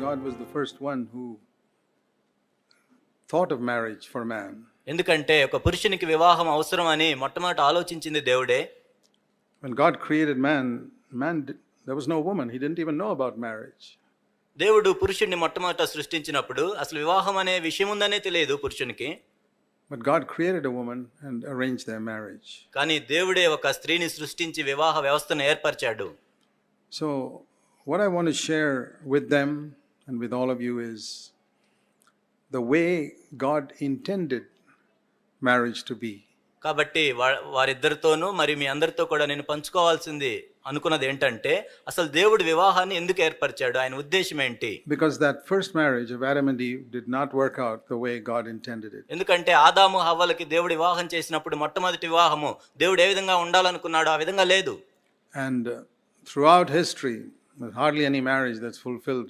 God was the first one who thought of marriage for man. ఎందుకంటే ఒక పురుషునికి వివాహం అవసరం అని మొట్టమొదట ఆలోచించింది దేవుడే When God created man, man di- there was no woman. He didn't even know about marriage. దేవుడు పురుషుణ్ణి మొట్టమొదట సృష్టించినప్పుడు అసలు వివాహం అనే విషయం ఉందనే తెలియదు పురుషునికి But God created a woman and arranged their marriage. కానీ దేవుడే ఒక స్త్రీని సృష్టించి వివాహ వ్యవస్థను ఏర్పరిచాడు So, what I want to share with them and with all of you is the way God intended marriage to be. కాబట్టి వా- వారిద్దరితోనూ మరి మీ అందరితో కూడా నేను పంచుకోవాల్సింది అనుకున్నది ఏంటంటే అసలు దేవుడు వివాహాన్ని ఎందుకు ఏర్పరిచాడు ఆయన ఉద్దేశం ఏంటి Because that first marriage of Adam and Eve did not work out the way God intended it. ఎందుకంటే ఆదాము హవ్వలకి దేవుడు వివాహం చేసినప్పుడు మొట్టమొదటి వివాహము దేవుడు ఏ విధంగా ఉండాలనుకున్నాడో ఆ విధంగా లేదు And uh, throughout history, there's hardly any marriage that's fulfilled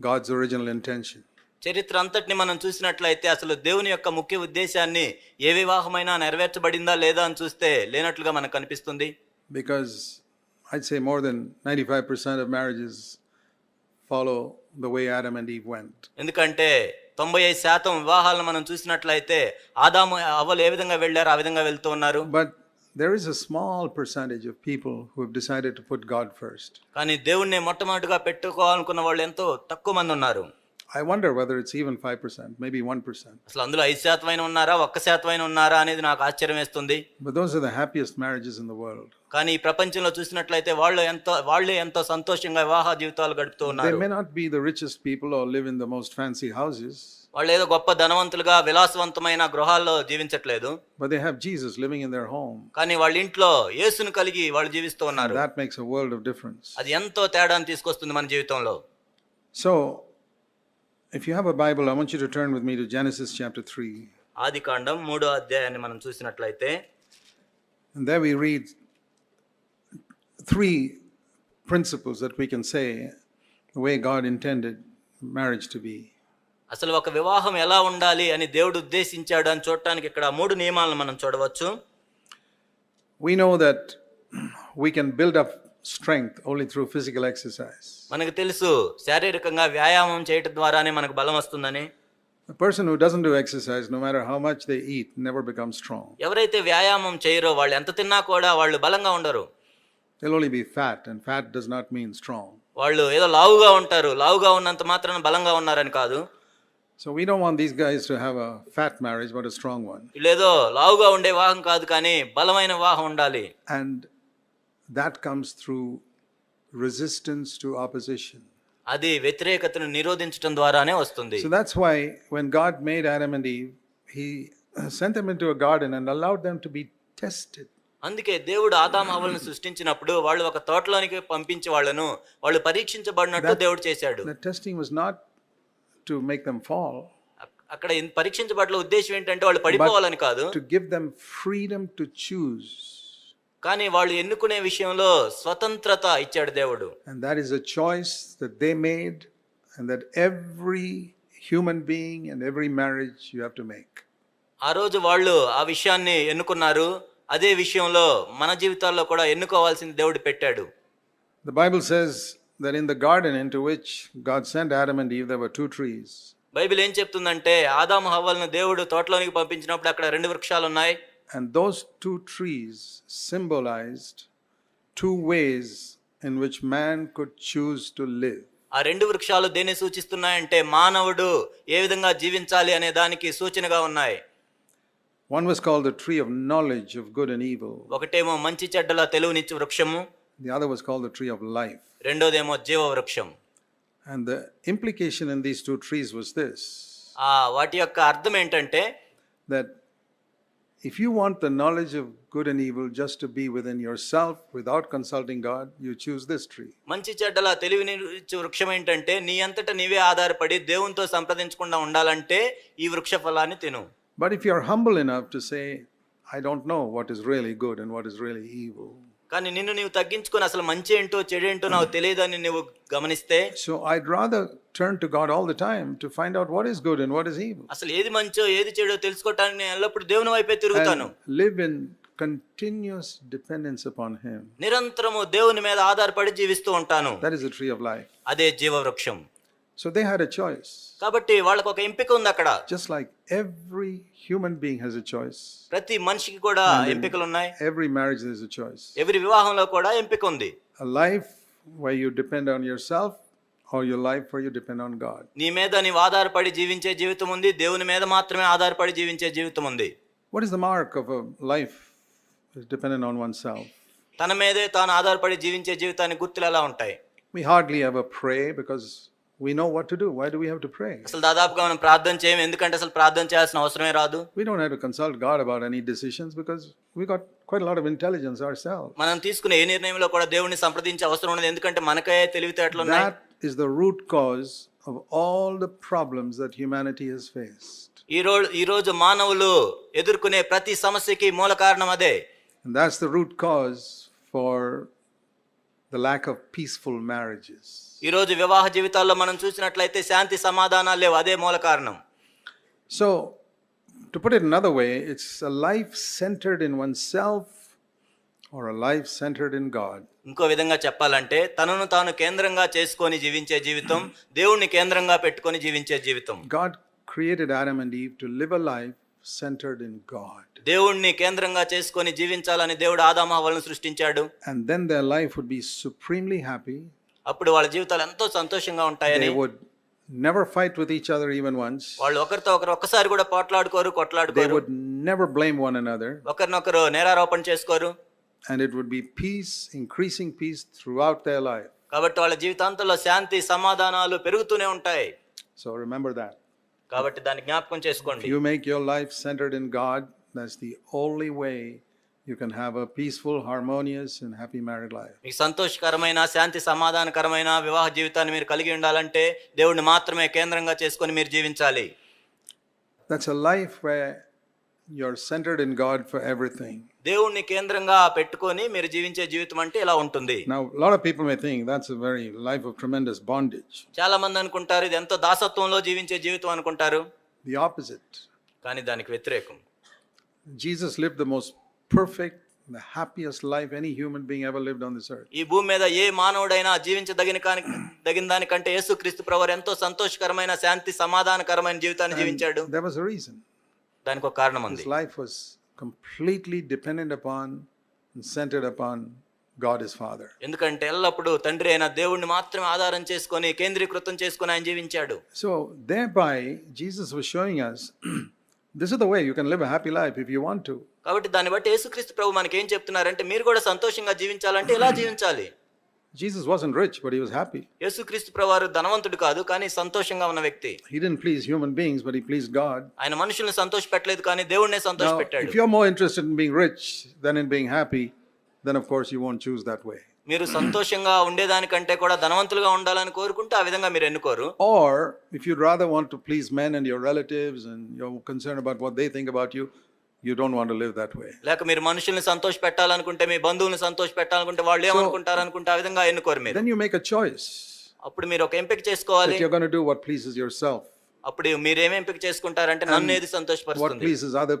God's original intention. చరిత్ర అంతటిని మనం చూసినట్లయితే అసలు దేవుని యొక్క ముఖ్య ఉద్దేశాన్ని ఏ వివాహమైనా నెరవేర్చబడిందా లేదా అని చూస్తే లేనట్లుగా మనకు కనిపిస్తుంది Because I'd say more than 95% of marriages follow the way Adam and Eve went. ఎందుకంటే తొంభై ఐదు శాతం వివాహాలను మనం చూసినట్లయితే ఆదాము అవ్వలు ఏ విధంగా వెళ్ళారో ఆ విధంగా వెళ్తూ ఉన్నారు But there is a small percentage of people who have decided to put God first. కానీ దేవుణ్ణి మొట్టమొదటిగా పెట్టుకోవాలనుకున్న వాళ్ళు ఎంతో తక్కువ మంది ఉన్నారు I wonder whether it's even 5%, maybe 1%. అసలు అందులో ఐదు శాతమైన ఉన్నారా ఒక్క శాతమైన ఉన్నారా అనేది నాకు ఆశ్చర్యం వేస్తుంది But those are the happiest marriages in the world. కానీ ఈ ప్రపంచంలో చూసినట్లయితే వాళ్ళు ఎంత వాళ్ళే ఎంత సంతోషంగా వివాహ జీవితాలు గడుపుతూ ఉన్నారు. People are live in fancy houses వాళ్ళు ఏదో గొప్ప ధనవంతులుగా విలాసవంతమైన గృహాల్లో జీవించట్లేదు. But they living in their home కానీ వాళ్ళ ఇంట్లో యేసును కలిగి వాళ్ళు జీవిస్తూ ఉన్నారు. దట్ మేక్స్ వరల్డ్ ఆఫ్ అది ఎంతో తేడాను తీసుకొస్తుంది మన జీవితంలో. So if you have a Bible I want you to turn with me to Genesis chapter 3 ఆదికాండం మూడో అధ్యాయాన్ని మనం చూసినట్లయితే And there we read three principles that we can say the way God intended marriage to be. అసలు ఒక వివాహం ఎలా ఉండాలి అని దేవుడు ఉద్దేశించాడు అని చూడటానికి ఇక్కడ మూడు నియమాలను మనం చూడవచ్చు We know that we can build up strength only through physical exercise. మనకు తెలుసు శారీరకంగా వ్యాయామం చేయటం ద్వారానే మనకు బలం వస్తుందని A person who doesn't do exercise, no matter how much they eat, never becomes strong. ఎవరైతే వ్యాయామం చేయరో వాళ్ళు ఎంత తిన్నా కూడా వాళ్ళు బలంగా ఉండరు They'll only be fat, and fat does not mean strong. వాళ్ళు ఏదో లావుగా ఉంటారు లావుగా ఉన్నంత మాత్రాన బలంగా ఉన్నారని కాదు So we don't want these guys to have a fat marriage, but a strong one. వీళ్ళేదో లావుగా ఉండే వివాహం కాదు కానీ బలమైన వివాహం ఉండాలి And that comes through resistance to opposition. అది వ్యతిరేకతను నిరోధించడం ద్వారానే వస్తుంది So that's why when God made Adam and Eve, He sent them into a garden and allowed them to be tested. అందుకే దేవుడు ఆదాం హవ్వలను సృష్టించినప్పుడు వాళ్ళు ఒక తోటలోనికి పంపించి వాళ్ళను వాళ్ళు పరీక్షించబడినట్టు దేవుడు చేశాడు. was not to make them fall, అక్- అక్కడ పరీక్షించబడ్డ ఉద్దేశం ఏంటంటే వాళ్ళు పడిపోవాలని కాదు. To give them freedom to choose. కానీ వాళ్ళు ఎన్నుకునే విషయంలో స్వతంత్రత ఇచ్చాడు దేవుడు. And that is a choice that they made, and that every human being and every marriage you have to make. ఆ రోజు వాళ్ళు ఆ విషయాన్ని ఎన్నుకున్నారు? అదే విషయంలో మన జీవితాల్లో కూడా ఎన్నుకోవాల్సింది దేవుడు పెట్టాడు. The Bible says that in the garden into which God send Adam and Eve there were two trees Bible ఏం చెప్తుందంటే ఆదామ హవ్వలను దేవుడు తోటలోకి పంపించినప్పుడు అక్కడ రెండు వృక్షాలు ఉన్నాయి. And those two trees symbolized two ways in which man could choose to live ఆ రెండు వృక్షాలు దేన్ని సూచిస్తున్నాయంటే మానవుడు ఏ విధంగా జీవించాలి అనే దానికి సూచనగా ఉన్నాయి. One was called the tree of knowledge of good and evil, ఒకటేమో మంచి చెడ్డల తెలుగునిచ్చు వృక్షము the other was called the tree of life. రెండోదేమో జీవ వృక్షం And the implication in these two trees was this ఆ వాటి యొక్క అర్థం ఏంటంటే that if you want the knowledge of good and evil just to be within yourself without consulting God, you choose this tree. మంచి చెడ్డల తెలివినిచ్చు వృక్షం ఏంటంటే నీ అంతటా నీవే ఆధారపడి దేవునితో సంప్రదించకుండా ఉండాలంటే ఈ వృక్ష ఫలాన్ని తిను But if you're humble enough to say, I don't know what is really good and what is really evil, కానీ నిన్ను నీవు తగ్గించుకొని అసలు మంచి ఏంటో చెడు ఏంటో నాకు తెలియదని నువ్వు గమనిస్తే so I'd rather turn to God all the time to find out what is good and what is evil అసలు ఏది మంచో ఏది చెడో తెలుసుకోవటానికి నేను ఎల్లప్పుడు దేవుని వైపే తిరుగుతాను and live in continuous dependence upon Him. నిరంతరము దేవుని మీద ఆధారపడి జీవిస్తూ ఉంటాను That is the tree of life. అదే జీవ so they had a choice కాబట్టి వాళ్ళకి ఒక ఎంపిక ఉంది అక్కడ. Just like every human being has a choice ప్రతి మనిషికి కూడా ఎంపికలు ఉన్నాయి every marriage is a choice every వివాహంలో కూడా ఎంపిక ఉంది. A life why you depend on yourself or your life for you depend on God నీ మీద నీవు ఆధారపడి జీవించే జీవితం ఉంది. దేవుని మీద మాత్రమే ఆధారపడి జీవించే జీవితం ఉంది. What is the mark of life dependent on oneself తన మీదే తాను ఆధారపడి జీవించే జీవితాన్ని గుర్తులు ఎలా ఉంటాయి? We hardly have pray because we know what to do. Why do we have to pray? అసలు దాదాపుగా మనం ప్రార్థన చేయం ఎందుకంటే అసలు ప్రార్థన చేయాల్సిన అవసరమే రాదు We don't have to consult God about any decisions because we got quite a lot of intelligence ourselves. మనం తీసుకునే ఏ నిర్ణయంలో కూడా దేవుడిని సంప్రదించే అవసరం ఉండదు ఎందుకంటే మనకే తెలివితేటలు ఉన్నాయి That is the root cause of all the problems that humanity has faced. ఈ రోజు ఈ రోజు మానవులు ఎదుర్కొనే ప్రతి సమస్యకి మూల కారణం అదే And that's the root cause for the lack of peaceful marriages. ఈ రోజు వివాహ జీవితాల్లో మనం చూసినట్లయితే శాంతి సమాధానాలు లేవు అదే మూల కారణం So, to put it another way, it's a life centered in oneself or a life centered in God. ఇంకో విధంగా చెప్పాలంటే తనను తాను కేంద్రంగా చేసుకొని జీవించే జీవితం దేవుణ్ణి కేంద్రంగా పెట్టుకొని జీవించే జీవితం God created Adam and Eve to live a life centered in God. దేవుణ్ణి కేంద్రంగా చేసుకొని జీవించాలని దేవుడు ఆదామహవలను సృష్టించాడు And then their life would be supremely happy. అప్పుడు వాళ్ళ జీవితాలు ఎంతో సంతోషంగా ఉంటాయని would never fight with each other even once వాళ్ళు ఒకరితో ఒకరు ఒక్కసారి కూడా పోట్లాడుకోరు కొట్లాడుకోరు. They would never blame one another ఒకరినొకరు నేరారోపణ చేసుకోరు. And it would be peace increasing peace throughout their life కాబట్టి వాళ్ళ జీవితాంతంలో శాంతి సమాధానాలు పెరుగుతూనే ఉంటాయి. సో రిమెంబర్ దట్ కాబట్టి దాని జ్ఞాపకం చేసుకోండి. You make your life centered in God that's the only way you can have a peaceful, harmonious, and happy married life. మీకు సంతోషకరమైన శాంతి సమాధానకరమైన వివాహ జీవితాన్ని మీరు కలిగి ఉండాలంటే దేవుడిని మాత్రమే కేంద్రంగా చేసుకొని మీరు జీవించాలి That's a life where you're centered in God for everything. దేవుణ్ణి కేంద్రంగా పెట్టుకొని మీరు జీవించే జీవితం అంటే ఇలా ఉంటుంది Now, a lot of people may think that's a very life of tremendous bondage. చాలా మంది అనుకుంటారు ఇది ఎంతో దాసత్వంలో జీవించే జీవితం అనుకుంటారు The opposite. కానీ దానికి వ్యతిరేకం Jesus lived the most perfect, the happiest life any human being ever lived on this earth. ఈ భూమి మీద ఏ మానవుడైనా జీవించదగిన కాని దగిన దానికంటే యేసుక్రీస్తు ప్రవర్ ఎంతో సంతోషకరమైన శాంతి సమాధానకరమైన జీవితాన్ని జీవించాడు There was a reason. దానికి ఒక కారణం ఉంది His life was completely dependent upon and centered upon God his Father. ఎందుకంటే ఎల్లప్పుడూ తండ్రి అయిన దేవుణ్ణి మాత్రమే ఆధారం చేసుకొని కేంద్రీకృతం చేసుకొని ఆయన జీవించాడు So, thereby, Jesus was showing us this is the way you can live a happy life if you want to. కాబట్టి దాన్ని బట్టి యేసుక్రీస్తు ప్రభు మనకి ఏం చెప్తున్నారంటే మీరు కూడా సంతోషంగా జీవించాలంటే ఎలా జీవించాలి Jesus wasn't rich, but he was happy. యేసుక్రీస్తు ప్రభువారు ధనవంతుడు కాదు కానీ సంతోషంగా ఉన్న వ్యక్తి He didn't please human beings, but he pleased God. ఆయన మనుషుల్ని సంతోష పెట్టలేదు కానీ దేవుడినే సంతోష పెట్టాడు if you're more interested in being rich than in being happy, then of course you won't choose that way. మీరు సంతోషంగా ఉండేదానికంటే కూడా ధనవంతులుగా ఉండాలని కోరుకుంటే ఆ విధంగా మీరు ఎన్నుకోరు. Or if you rather want to please men and your relatives and your concern about what they think about you you don't want to live that way లేక మీరు మనుషుల్ని సంతోష పెట్టాలనుకుంటే మీ బంధువుల్ని సంతోష పెట్టాలనుకుంటే వాళ్ళు ఏమనుకుంటారు అనుకుంటే ఆ విధంగా ఎన్నుకోరు మీరు. Then you make a choice అప్పుడు మీరు ఒక ఎంపిక చేసుకోవాలి. You are gonna do what pleases yourself అప్పుడు మీరు ఏమేం ఎంపిక చేసుకుంటారంటే నన్ను ఏది సంతోషపరుస్తుంది? What pleases other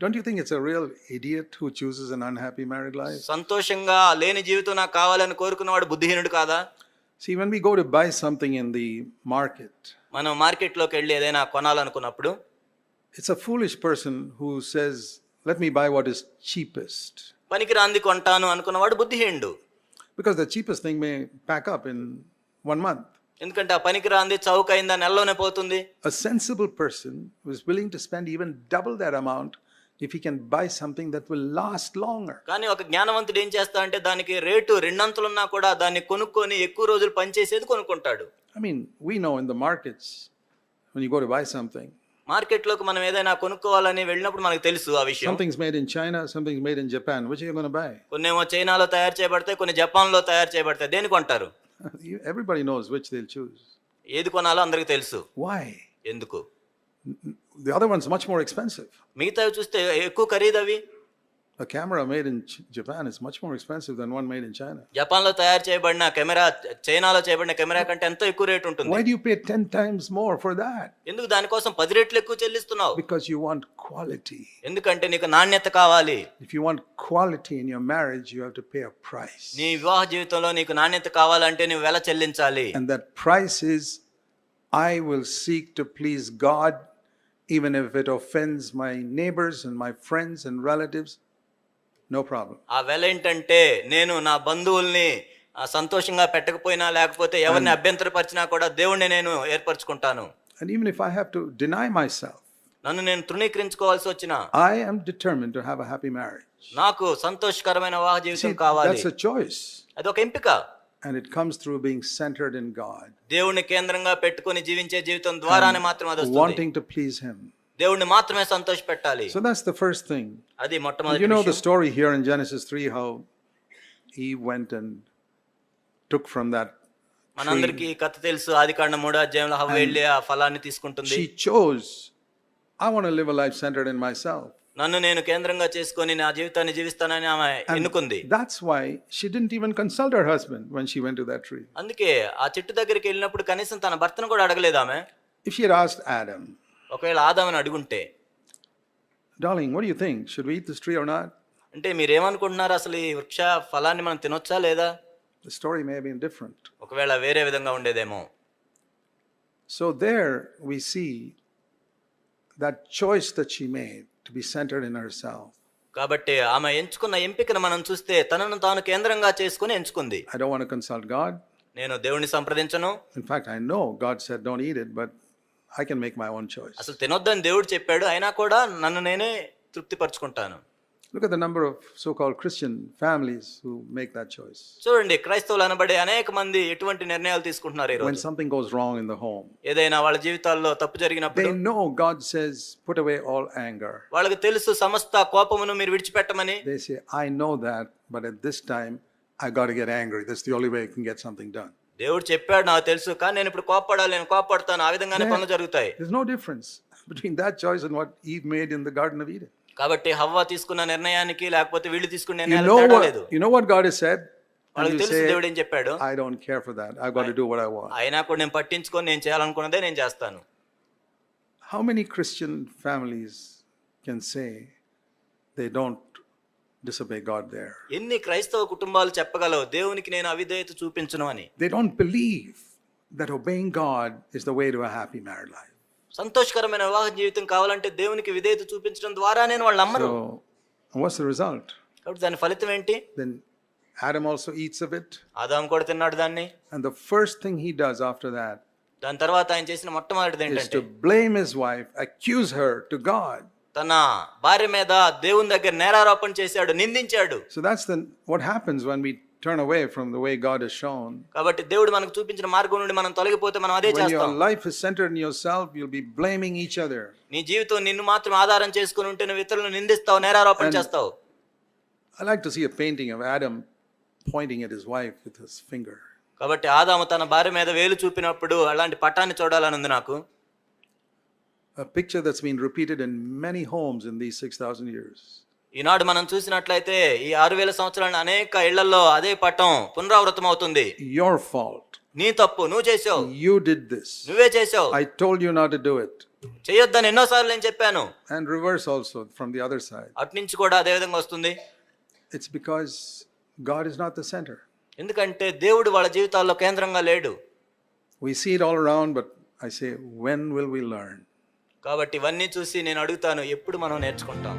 don't you think it's a real idiot who chooses an unhappy married life సంతోషంగా లేని జీవితం నాకు కావాలని కోరుకున్న వాడు బుద్ధిహీనుడు కాదా? See when we go to buy something in the market మనం మార్కెట్లోకి వెళ్ళి ఏదైనా కొనాలనుకున్నప్పుడు it's a foolish person who says let me buy what is cheapest పనికి రాంది కొంటాను అనుకున్నవాడు బుద్ధిహీనుడు. Because the cheapest thing may pack up in one month ఎందుకంటే ఆ పనికి రాంది చౌక అయిందా నెలలోనే పోతుంది? A sensible person who is willing to spend even double that amount if you can buy something that will last long కానీ ఒక జ్ఞానవంతుడు ఏం చేస్తా అంటే దానికి రేటు రెండంతలు ఉన్నా కూడా దాన్ని కొనుక్కొని ఎక్కువ రోజులు పనిచేసేది కొనుక్కుంటాడు. I mean we know in the market when you go to buy something మార్కెట్లోకి మనం ఏదైనా కొనుక్కోవాలని వెళ్ళినప్పుడు మనకు తెలుసు ఆ విషయం. Somethings made in China somethings made in Japan which you gonna buy కొన్ని ఏమో చైనాలో తయారు చేయబడతాయి కొన్ని జపాన్లో తయారు చేయబడతాయి దేని కొంటారు? Everybody knows which they will choose ఏది కొనాలో అందరికి తెలుసు. వై ఎందుకు? The other one's much more expensive. మిగతావి చూస్తే ఎక్కువ ఖరీదు అవి A camera made in Ch- Japan is much more expensive than one made in China. జపాన్లో తయారు చేయబడిన కెమెరా చైనాలో చేయబడిన కెమెరా కంటే ఎంతో ఎక్కువ రేటు ఉంటుంది Why do you pay 10 times more for that? ఎందుకు దానికోసం పది రెట్లు ఎక్కువ చెల్లిస్తున్నావు Because you want quality. ఎందుకంటే నీకు నాణ్యత కావాలి If you want quality in your marriage, you have to pay a price. నీ వివాహ జీవితంలో నీకు నాణ్యత కావాలంటే నువ్వు వెల చెల్లించాలి And that price is I will seek to please God, even if it offends my neighbors and my friends and relatives. No problem. ఆ వెల ఏంటంటే నేను నా బంధువుల్ని ఆ, సంతోషంగా పెట్టకపోయినా లేకపోతే ఎవరిని అభ్యంతరపరిచినా కూడా దేవుణ్ణి నేను ఏర్పరచుకుంటాను And even if I have to deny myself, నన్ను నేను తృణీకరించుకోవాల్సి వచ్చిన I am determined to have a happy marriage. నాకు సంతోషకరమైన వివాహ See, జీవితం కావాలి that's a choice. అది ఒక ఎంపిక And it comes through being centered in God, దేవుణ్ణి కేంద్రంగా పెట్టుకొని జీవించే జీవితం ద్వారానే మాత్రం అది వస్తుంది wanting to please Him. దేవుణ్ణి మాత్రమే సంతోష పెట్టాలి So that's the first thing. అది You మొట్టమొదటి know the విషయం. story here in Genesis 3 how Eve went and took from that మనందరికీ కథ తెలుసు ఆది కాండ మూడో అధ్యాయంలో హవ్వ వెళ్ళి ఆ ఫలాన్ని తీసుకుంటుంది she chose, I want to live a life centered in myself. నన్ను నేను కేంద్రంగా చేసుకొని నా జీవితాన్ని జీవిస్తానని ఆమె ఎన్నుకుంది. That's why she didn't even consult her husband when she went to that tree అందుకే ఆ చెట్టు దగ్గరికి వెళ్ళినప్పుడు కనీసం తన భర్తను కూడా అడగలేదు ఆమె. ఇఫ్ షీ ఆస్క్డ్ ఆడమ్ ఒకవేళ ఆదామని అడుగుంటే darling what you think should we eat this tree or not అంటే మీరు ఏమనుకుంటున్నారు అసలు ఈ వృక్ష ఫలాన్ని మనం తినొచ్చా లేదా? The story may be different ఒకవేళ వేరే విధంగా ఉండేదేమో. So there we see that choice that she made to be centered in herself. కాబట్టి ఆమె ఎంచుకున్న ఎంపికను మనం చూస్తే తనను తాను కేంద్రంగా చేసుకుని ఎంచుకుంది I don't want to consult God. నేను దేవుణ్ణి సంప్రదించను In fact, I know God said don't eat it, but I can make my own choice. అసలు తినొద్దని దేవుడు చెప్పాడు అయినా కూడా నన్ను నేనే తృప్తిపరచుకుంటాను Look at the number of so called Christian families who make that choice. చూడండి క్రైస్తవులు అనబడే అనేక మంది ఎటువంటి నిర్ణయాలు తీసుకుంటున్నారు ఈ When రోజు something goes wrong in the home, ఏదైనా వాళ్ళ జీవితాల్లో తప్పు జరిగినప్పుడు they know God says, put away all anger. వాళ్ళకి తెలుసు సమస్త కోపమును మీరు విడిచిపెట్టమని They say, I know that, but at this time, I got to get angry. That's the only way I can get something done. దేవుడు చెప్పాడు నాకు తెలుసు కానీ నేను ఇప్పుడు కోప్పడాలి నేను కోప్పడతాను ఆ విధంగానే పనులు జరుగుతాయి There's no difference between that choice and what Eve made in the Garden of Eden. కాబట్టి హవ్వ తీసుకున్న నిర్ణయానికి లేకపోతే వీళ్ళు తీసుకున్న నిర్ణయానికి know what God has said? And వాళ్ళకి తెలుసు దేవుడు ఏం చెప్పాడు I don't care for that. I've got to do what I want. అయినా కూడా నేను పట్టించుకొని నేను చేయాలనుకున్నదే నేను చేస్తాను How many Christian families can say they don't disobey God there? ఎన్ని క్రైస్తవ కుటుంబాలు చెప్పగలవు దేవునికి నేను అవిధేయత చూపించను అని They don't believe that obeying God is the way to a happy married life. సంతోషకరమైన వివాహ జీవితం కావాలంటే దేవునికి విధేయత చూపించడం ద్వారా నేను వాళ్ళు నమ్మరు the result? కాబట్టి దాని ఫలితం ఏంటి Then Adam also eats of it. Adam కూడా తిన్నాడు దాన్ని And the first thing he does after that దాని తర్వాత ఆయన చేసిన మొట్టమొదటిది ఏంటంటే blame his wife, accuse her to God. తన భార్య మీద దేవుని దగ్గర నేరారోపణ చేశాడు నిందించాడు So that's the what happens when we turn away from the way God has shown. కాబట్టి దేవుడు మనకు చూపించిన మార్గం నుండి మనం తొలగిపోతే మనం అదే When your చేస్తాం life is centered in yourself, you'll be blaming each other. నీ జీవితం నిన్ను మాత్రం ఆధారం చేసుకుని ఉంటే నువ్వు ఇతరులను నిందిస్తావు నేరారోపణ And- చేస్తావు I like to see a painting of Adam pointing at his wife with his finger. కాబట్టి ఆదాము తన భార్య మీద వేలు చూపినప్పుడు అలాంటి పటాన్ని చూడాలని ఉంది నాకు A picture that's been repeated in many homes in these 6,000 years. ఈనాడు మనం చూసినట్లయితే ఈ ఆరు వేల సంవత్సరాల అనేక ఇళ్ళలో అదే పటం పునరావృతం అవుతుంది Your fault. నీ తప్పు నువ్వు చేసావు You did this. నువ్వే చేసావు I told you not to do it. చేయొద్దని ఎన్నోసార్లు నేను చెప్పాను And reverse also from the other side. అటు నుంచి కూడా అదే విధంగా వస్తుంది It's because God is not the center. ఎందుకంటే దేవుడు వాళ్ళ జీవితాల్లో కేంద్రంగా లేడు We see it all around, but I say, when will we learn? కాబట్టి ఇవన్నీ చూసి నేను అడుగుతాను ఎప్పుడు మనం నేర్చుకుంటాం